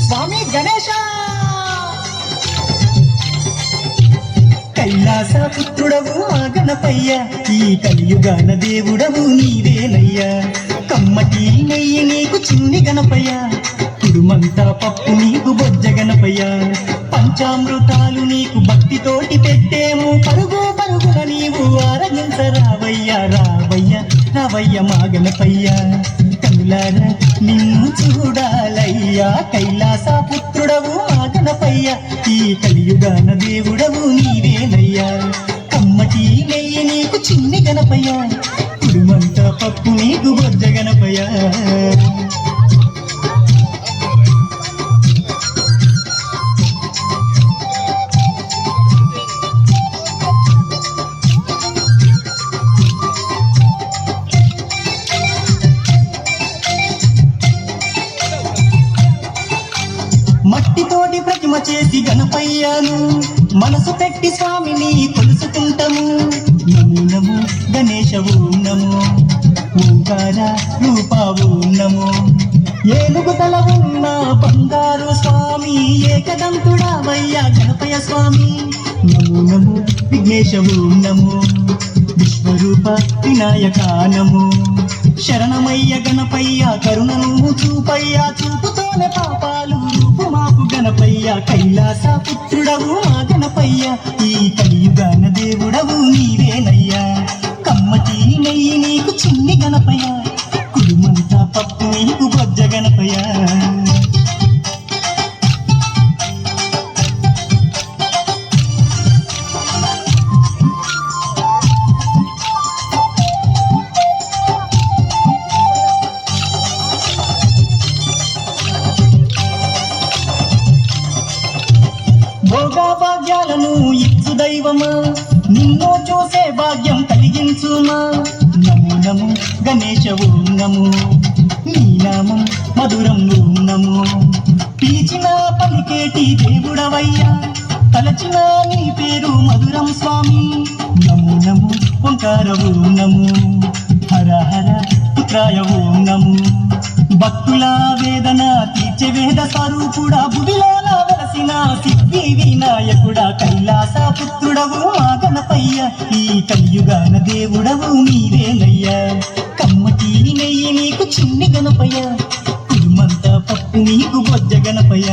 స్వామి గణేశ! కైలాస పుత్రుడవు ఆ గణపయ్య ఈ కలియుగాన దేవుడవు నీవేనయ్యా. కమ్మటి నెయ్యి నీకు చిన్ని గణపయ్య కుడుమంతా పప్పు నీకు బొజ్జ గణపయ్య. పంచామృతాలు నీకు భక్తితోటి పెట్టేము. పరుగు పరుగున నీవు ఆరగించరావయ్యా రావయ్య రావయ్య మా గణపయ్య కనులారా నిన్ను చూడాలయ్యా కైలాస పుత్రుడవు మాగనపయ్య ఈ కలియుగాన దేవుడవు నీవేనయ్యా. కమ్మటి నెయ్యి నీకు చిన్ని గణపయ్య. కుడుమంతా పప్పు నీకు బొజ్జ గణపయ్య. చేసి మనసు పెట్టి స్వామిని కొలుసుకుంటాము నమో నమో గణేశ ఓం ఓంకార రూప ఓం ఏనుగు తల ఉన్న బంగారు స్వామి ఏకదంతుడావయ్యా గణపయ్య స్వామి. నమో నమో విఘ్నేశ ఓం నమో విశ్వరూప వినాయకానము శరణమయ్య గణపయ్య కరుణను చూపయ్య చూపుతోనే పాపాలు రూపు మాపు గణపయ్య కైలాస పుత్రుడవు మా గణపయ్య. దైవమా? నిన్ను చూసే భాగ్యం కలిగించుమా? నము నము గణేశ ఓం నమో. నీ నామం మధురం ఓం నమో. పిలిచిన పలికేటి దేవుడవయ్యా? తలచిన నీ పేరు మధురం స్వామి. నము నము ఓంకార ఓం నమో. హర హర పుత్రాయ ఓం నమో. భక్తుల వేదన తీర్చే వేద స్వరూపుడా బుడిలోన వెలసిన సిద్ధి వినాయకుడా కైలాస పుత్రుడవు ఆ గణపయ్య ఈ కలియుగాన దేవుడవు నీవేనయ్యా. కమ్మటి నెయ్యి నీకు చిన్ని గణపయ్య. కుడుమంతా పప్పు నీకు బొజ్జ గణపయ్య.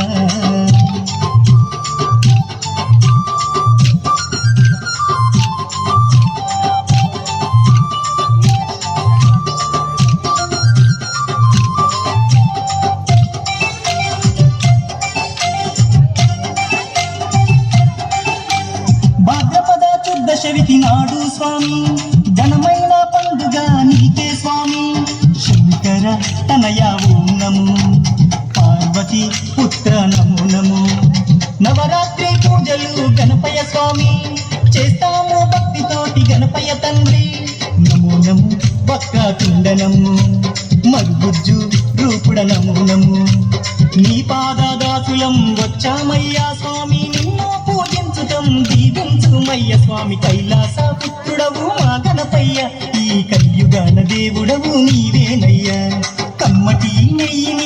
చుద్ధ స్వామి ఘనమైన పండుగ నీకే స్వామి. శంకర తనయ ఓం నమో పార్వతి పుత్ర నమో నమో నవరాత్రి పూజలు గణపయ స్వామి చేస్తాము భక్తితోటి గణపయ తండ్రి. నమో నమో భక్త కుండనము మరుగుజ్జు రూపుడ నమో నమో నీ పాదాదాసులం వచ్చామయ్యా స్వామి నిన్ను పూజించుటం దీవించుమయ్య స్వామి కైలాస పుత్రుడవు మా గణపయ్య. ఈ కలియుగాన దేవుడవు నీవేనయ్యా. కమ్మటి నెయ్యి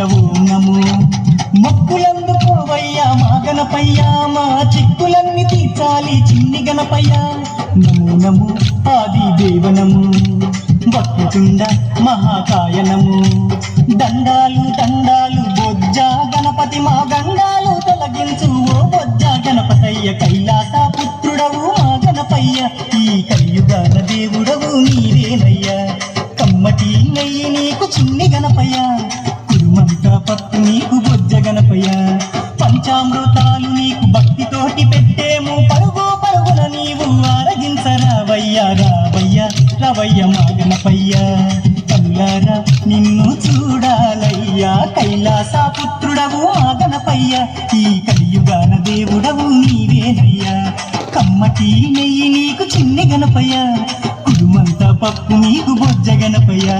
గణేశ నము మొక్కులందు పోవయ్యా మా గణపయ్యా మా చిక్కులన్నీ తీర్చాలి చిన్ని గణపయ్యా నము నము ఆది దేవనము వక్రతుండ మహాకాయనము. దండాలు దండాలు బొజ్జ గణపతి మా గండాలు తొలగించు. ఓ బొజ్జ గణపతయ్య కైలాస పుత్రుడవు మా గణపయ్య. ఈ కలియుగాన దేవుడవు నీవేనయ్యా. కమ్మటి నెయ్యి నీకు చిన్ని గణపయ్య. మంత్ర పత్తు నీకు బొజ్జ గణపయ్య. పంచామృతాలు నీకు భక్తితోటి పెట్టేము. పరుగు పరుగున నీవు ఆరగించ రావయ్యా రావయ్యా రావయ్య మా గణపయ్య. కల్లారా నిన్ను చూడాలయ్యా. కైలాస పుత్రుడవు ఆ గణపయ్య. ఈ కలియుగాన దేవుడవు నీవేనయ్యా. కమ్మటి నెయ్యి నీకు చిన్ని గనపయ్యా కుడుమంత పప్పు నీకు బొజ్జ గనపయ్యా